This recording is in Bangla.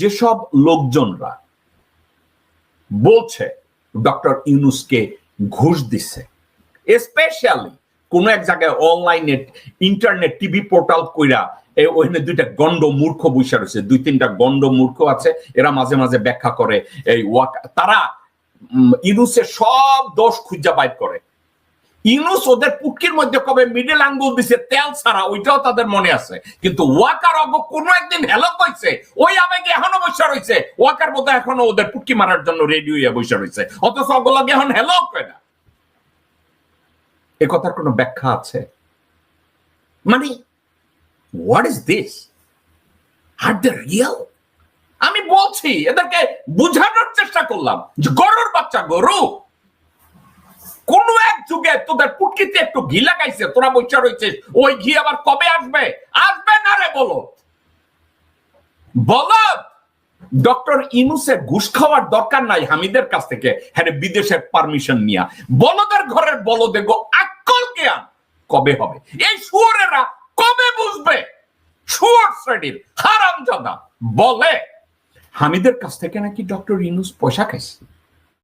যেসব লোকজনরা বলছে ডক্টর ইউনুসকে ঘুষ দিচ্ছে স্পেশালি কোন এক জায়গায় অনলাইনে ইন্টারনেট টিভি পোর্টাল কইরা এ ওখানে দুইটা গন্ড মূর্খ বৈশা রয়েছে দুই তিনটা গন্ড মূর্খ আছে এরা মাঝে মাঝে ব্যাখ্যা করে এই ওয়াক তারা উম, ইউনুসের সব দোষ খুঁজা বাইর করে। ইউনুস ওদের পুটকির মধ্যে কবে মিডল আঙ্গুল দিছে তেল ছাড়া ওইটাও তাদের মনে আছে। কিন্তু ওয়াকার অগ কোনো একদিন হেলো কইছে ওই আবেগে এখনও বসে রয়েছে ওয়াকার মধ্যে এখনও ওদের পুটকি মারার জন্য রেডি হইয়া বসে রয়েছে অথচ অগলগে এখন হেলো কয় না? এ কথার কোনো ব্যাখ্যা আছে? মানে what is this are the real আমি বলছি, এদেরকে বুঝানোর চেষ্টা করলাম যে গরুর বাচ্চা, গরু। কোন এক যুগে তোদের পুটকিতে একটু ঘি লাগাইছে, তোরা বৈচা রয়েছিস ওই ঘি আবার কবে আসবে? আসবে না রে বলো। বলো ডক্টর ইনুসের ঘুষ খাওয়ার দরকার নাই হামিদের কাছ থেকে হ্যাঁ বিদেশের পারমিশন নিয়া। বলদের ঘরের বলদে গো আকল জ্ঞান কবে হবে? এই শুয়োরেরা কবে বুঝবে? শুয়োর শ্রেণির হারামজাদা বলে, হামিদের কাছ থেকে নাকি ডক্টর ইনুস পয়সা খাইছে?